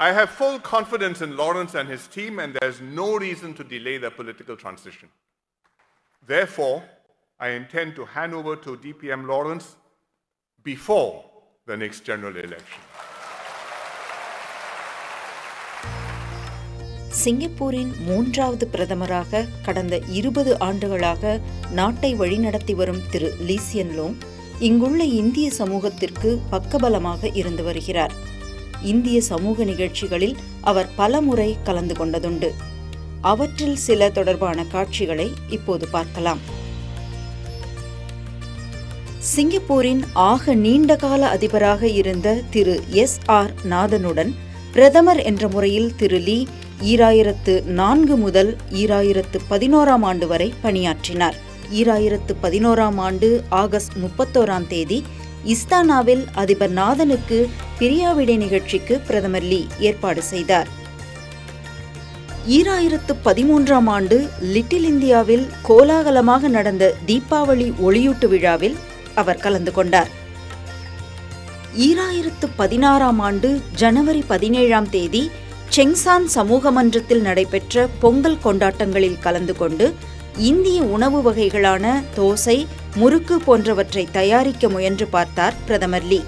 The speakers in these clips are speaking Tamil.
I have full confidence in Lawrence and his team, and there's no reason to delay the political transition. Therefore, I intend to hand over to DPM Lawrence before the next general election. சிங்கப்பூரின் மூன்றாவது பிரதமராக கடந்த இருபது ஆண்டுகளாக நாட்டை வழிநடத்தி வரும் திரு லீசியன் லோங் இங்குள்ள இந்திய சமூகத்திற்கு பக்கபலமாக இருந்து வருகிறார் இந்திய சமூக நிகழ்ச்சிகளில் அவர் பலமுறை கலந்து கொண்டதுண்டு. அவற்றில் சில தொடர்பான காட்சிகளை இப்போது பார்க்கலாம். சிங்கப்பூரின் ஆக நீண்டகால அதிபராக இருந்த திரு எஸ் ஆர் நாதனுடன் பிரதமர் என்ற முறையில் திரு லீ ஈராயிரத்து நான்கு முதல் ஈராயிரத்து பதினோராம் ஆண்டு வரை பணியாற்றினார். ஈராயிரத்து பதினோராம் ஆண்டு ஆகஸ்ட் முப்பத்தோராம் தேதி இஸ்தானாவில் அதிபர் நாதனுக்கு பிரியாவிடை நிகழ்ச்சிக்கு பிரதமர் லீ ஏற்பாடு செய்தார். ஈராயிரத்து பதிமூன்றாம் ஆண்டு லிட்டில் இந்தியாவில் கோலாகலமாக நடந்த தீபாவளி ஒளியூட்டு விழாவில் அவர் கலந்து கொண்டார். ஈராயிரத்து பதினாறாம் ஆண்டு ஜனவரி பதினேழாம் தேதி செங்சான் சமூக மன்றத்தில் நடைபெற்ற பொங்கல் கொண்டாட்டங்களில் கலந்து கொண்டு இந்திய உணவு வகைகளான தோசை முறுக்கு போன்றவற்றை தயாரிக்க முயன்று பார்த்தார் பிரதமர் லீ.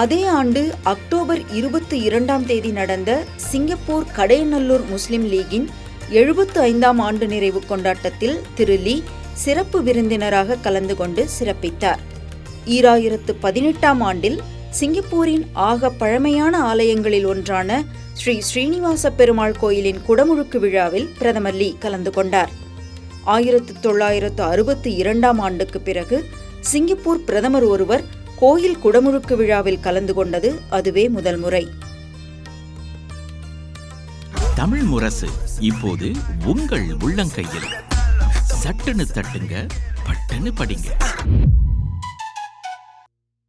அதே ஆண்டு அக்டோபர் இருபத்தி இரண்டாம் தேதி நடந்த சிங்கப்பூர் கடையநல்லூர் முஸ்லிம் லீகின் எழுபத்து ஐந்தாம் ஆண்டு நிறைவு கொண்டாட்டத்தில் திரு லீ சிறப்பு விருந்தினராக கலந்து கொண்டு சிறப்பித்தார். ஈராயிரத்து பதினெட்டாம் ஆண்டில் சிங்கப்பூரின் ஆக பழமையான ஆலயங்களில் ஒன்றான ஸ்ரீ ஸ்ரீனிவாச பெருமாள் கோயிலின் குடமுழுக்கு விழாவில் பிரதமர் லீ கலந்து கொண்டார். ஆயிரத்து தொள்ளாயிரத்து அறுபத்தி இரண்டாம் ஆண்டுக்கு பிறகு சிங்கப்பூர் பிரதமர் ஒருவர் கோயில் குடமுழுக்கு விழாவில் கலந்து கொண்டது அதுவே முதல் முறை. தமிழ் முரசு இப்போது உங்கள் உள்ளங்கையில். சட்டுன்னு தட்டுங்க பட்டுன்னு படிங்க.